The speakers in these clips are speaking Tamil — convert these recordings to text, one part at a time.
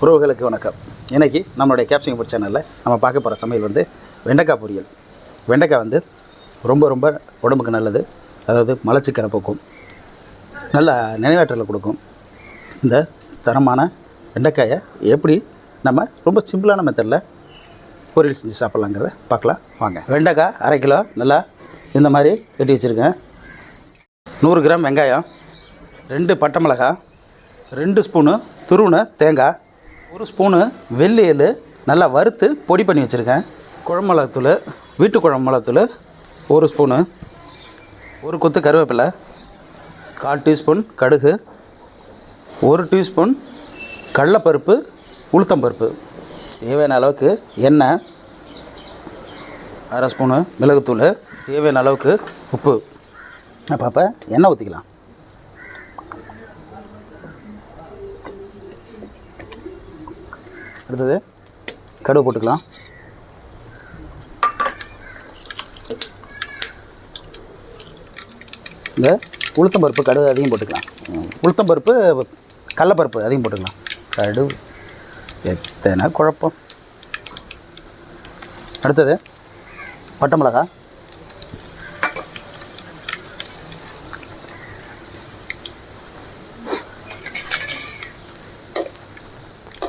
உறவுகளுக்கு வணக்கம். இன்றைக்கி நம்மளுடைய கேப்சிங் ஃபுட் சேனலில் நம்ம பார்க்க போகிற சமையல் வந்து வெண்டைக்காய் பொரியல். வெண்டைக்காய் வந்து ரொம்ப ரொம்ப உடம்புக்கு நல்லது. அதாவது மலச்சிக்கலை போக்கும். நல்ல நினைவாற்றலை கொடுக்கும். இந்த தரமான வெண்டைக்காயை எப்படி நம்ம ரொம்ப சிம்பிளான மெத்தடில் பொரியல் செஞ்சு சாப்பிட்லாங்கிறத பார்க்கலாம். வாங்க. வெண்டைக்காய் அரை கிலோ நல்லா இந்த மாதிரி வெட்டி வச்சுருக்கேன். நூறு கிராம் வெங்காயம் ரெண்டு பட்டை மிளகாய் ரெண்டு ஸ்பூனு துருவின தேங்காய் ஒரு ஸ்பூனு வெள்ளை நல்லா வறுத்து பொடி பண்ணி வச்சுருக்கேன். குழம்பு வீட்டு குழம்பு ஒரு ஸ்பூனு ஒரு கொத்து கருவேப்பிலை கால் டீஸ்பூன் கடுகு ஒரு டீஸ்பூன் கடலப்பருப்பு உளுத்தம்பருப்பு. தேவையான அளவுக்கு எண்ணெய் அரை ஸ்பூனு மிளகுத்தூள் தேவையான அளவுக்கு உப்பு. அப்போ அப்போ எண்ணெய் ஊற்றிக்கலாம் அடுத்தது கடுகு போட்டுக்கலாம். இந்த உளுத்தம்பருப்பு கடுகு அதிகம் போட்டுக்கலாம். உளுத்தம்பருப்பு கடலப்பருப்பு அதிகம் போட்டுக்கலாம். கடுகு எத்தனை குழப்பம். அடுத்தது பட்டை மிளகா.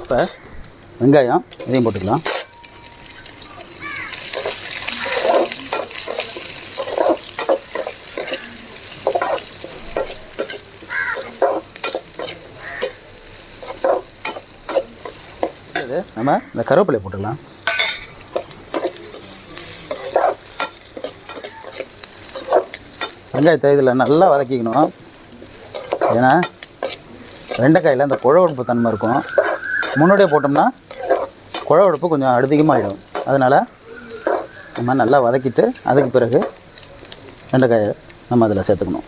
இப்போ வெங்காயம் இதையும் போட்டுக்கலாம். இது நம்ம இந்த கருவேப்பிலையை போட்டுக்கலாம். வெங்காயத்தை இதில் நல்லா வதக்கிக்கணும். ஏன்னா வெண்டைக்காயில் அந்த குழவடுப்பு தன்மை இருக்கும். முன்னாடியே போட்டோம்னா குழவடுப்பு கொஞ்சம் அதிகமாகிடும் அதனால் நம்ம நல்லா வதக்கிட்டு அதுக்கு பிறகு வெண்டைக்காயை நம்ம அதில் சேர்த்துக்கணும்.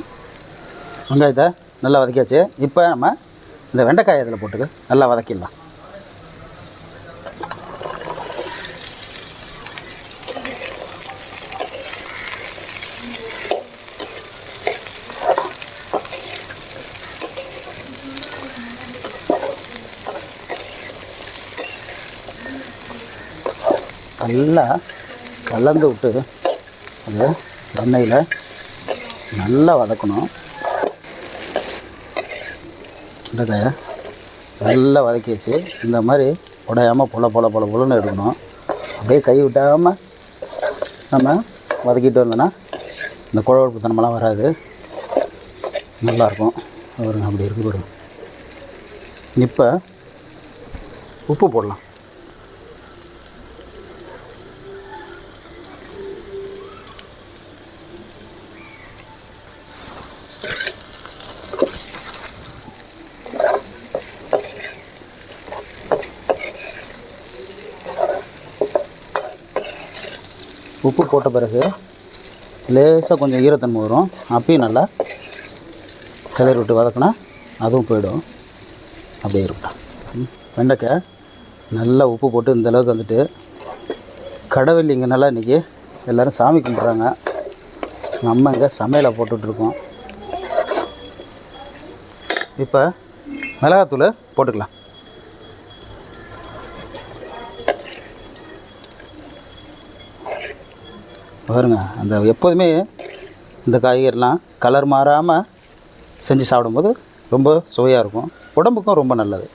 வெங்காயத்தை நல்லா வதக்கியாச்சு. இப்போ நம்ம இந்த வெண்டைக்காயை அதில் போட்டுக்க நல்லா வதக்கிடலாம். நல்லா கலந்து விட்டு அது எண்ணெயில் நல்லா வதக்கணும். வெண்டைக்காயை நல்லா வதக்கி வச்சு இந்த மாதிரி உடையாமல் பொல பொல பொல பொலன்னு எடுக்கணும் அப்படியே கை விட்டாமல் நம்ம வதக்கிட்டு வந்தோன்னா இந்த குழவழுப்பு தனமெல்லாம் வராது. நல்லாயிருக்கும் பாருங்க அப்படி இருக்கு பாருங்க. இப்போ உப்பு போடலாம். உப்பு போட்ட பிறகு லேசாக கொஞ்சம் ஈரத்தன்மை வரும். அப்பயும் நல்லா கிளறி விட்டு வதக்கினா அதுவும் போயிடும். அப்படியே இருக்கட்டும் வெண்டைக்காய் நல்லா உப்பு போட்டு இந்த அளவுக்கு வந்துட்டு கடவுள் இங்கே நல்லா இன்றைக்கி எல்லோரும் சாமி கும்பிட்றாங்க. நம்ம இங்கே சமையலை போட்டுட்ருக்கோம் இப்போ மிளகாத்தூளை போட்டுக்கலாம். பாருங்க அந்த எப்போதுமே இந்த காய்கறிலாம் கலர் மாறாமல் செஞ்சு சாப்பிடும்போது ரொம்ப சுவையாக இருக்கும். உடம்புக்கும் ரொம்ப நல்லது.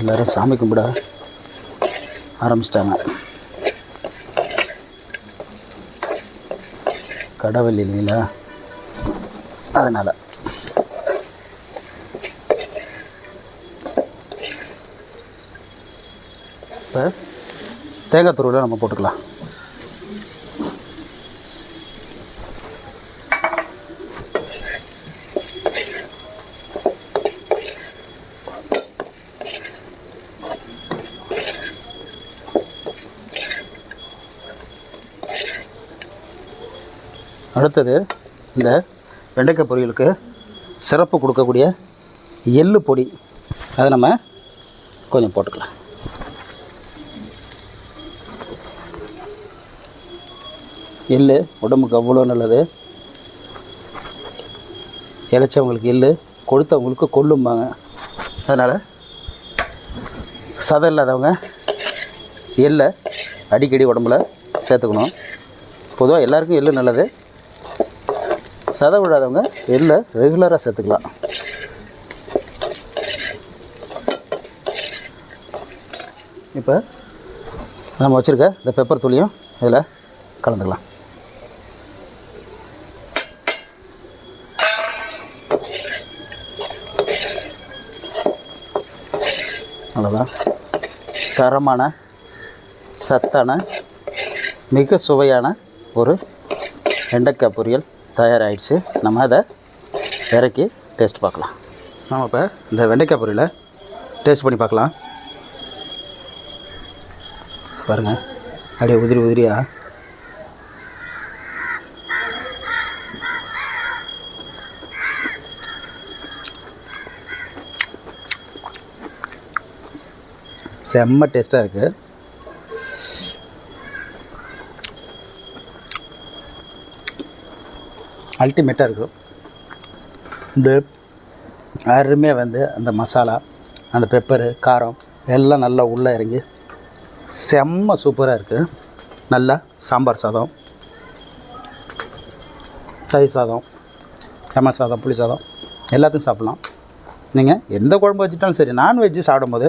எல்லோரும் சாமி கும்பிட ஆரம்பிச்சிட்டாங்க. கடவுள் இல்லைங்களா அதனால். இப்போ தேங்காய் துருவில் நம்ம போட்டுக்கலாம். அடுத்தது இந்த வெண்டைக்காய் பொரியலுக்கு சிறப்பு கொடுக்கக்கூடிய எள்ளு பொடி. அதை நம்ம கொஞ்சம் போட்டுக்கலாம். எள்ளு உடம்புக்கு அவ்வளோ நல்லது. இளைச்சவங்களுக்கு எள்ளு கொடுத்தவங்களுக்கு கொல்லும்பாங்க அதனால் சதம் இல்லாதவங்க எள்ளை அடிக்கடி உடம்புல சேர்த்துக்கணும். பொதுவாக எல்லாருக்கும் எள்ளு நல்லது. சதை விடாதவங்க எள்ளை ரெகுலராக சேர்த்துக்கலாம். இப்போ நம்ம வச்சுருக்க இந்த பெப்பர் துளியும் இதில் கலந்துக்கலாம். அவ்வளோதான் தரமான சத்தான மிக சுவையான ஒரு வெண்டைக்காய் பொரியல். தயாராகிடுச்சு நம்ம அதை இறக்கி டேஸ்ட் பார்க்கலாம். நம்ம இப்போ இந்த வெண்டைக்காய் பொரியலை டேஸ்ட் பண்ணி பார்க்கலாம். பாருங்கள் அப்படியே உதிரி உதிரியா. செம்ம டேஸ்ட்டாக இருக்குது அல்டிமேட்டாக இருக்கும். இந்த அருமையாக வந்து அந்த மசாலா அந்த பெப்பரு காரம் எல்லாம் நல்லா உள்ளே இறங்கி செம்ம சூப்பராக இருக்குது நல்லா சாம்பார் சாதம் தயிர் சாதம் லெமன் சாதம் புளி சாதம் எல்லாத்தையும் சாப்பிட்லாம். நீங்கள் எந்த குழம்பு வச்சுட்டாலும் சரி நான்வெஜ்ஜு சாப்பிடும்போது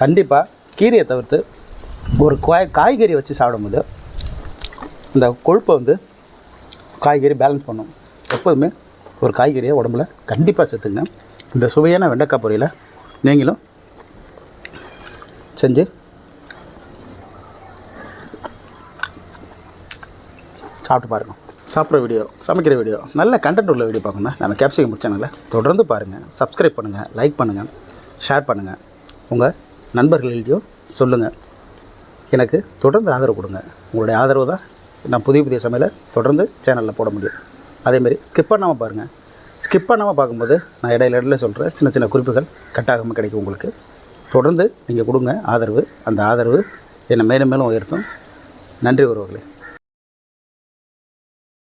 கண்டிப்பாக கீரையை தவிர்த்து ஒரு காய் காய்கறி வச்சு சாப்பிடும்போது இந்த கொழுப்பை வந்து காய்கறி பேலன்ஸ் பண்ணும். எப்போதுமே ஒரு காய்கறியை உடம்புல கண்டிப்பாக சேர்த்துங்க இந்த சுவையான வெண்டைக்காய் பொரியலை நீங்களும் செஞ்சு சாப்பிட்டு பாருங்க. சாப்பிட்ற வீடியோ சமைக்கிற வீடியோ நல்ல கண்டென்ட் உள்ள வீடியோ பார்க்கணும்னா நம்ம கேப்சிகம் சேனலில் தொடர்ந்து பாருங்கள் சப்ஸ்கிரைப் பண்ணுங்கள் லைக் பண்ணுங்கள் ஷேர் பண்ணுங்கள் உங்கள் நண்பர்களையும் சொல்லுங்கள் எனக்கு தொடர்ந்து ஆதரவு கொடுங்க. உங்களுடைய ஆதரவு தான் நான் புதிய புதிய சமையலை தொடர்ந்து சேனலில் போட முடியும். அதேமாரி ஸ்கிப் பண்ணாமல் பாருங்கள் ஸ்கிப் பண்ணாமல் பார்க்கும்போது நான் இடையில இடையில சொல்கிற சின்ன சின்ன குறிப்புகள் கட்டாகாமல் கிடைக்கும் உங்களுக்கு. தொடர்ந்து நீங்கள் கொடுங்க ஆதரவு. அந்த ஆதரவு என்னை மேலும் மேலும் உயர்த்தும். நன்றி உறவுகளே.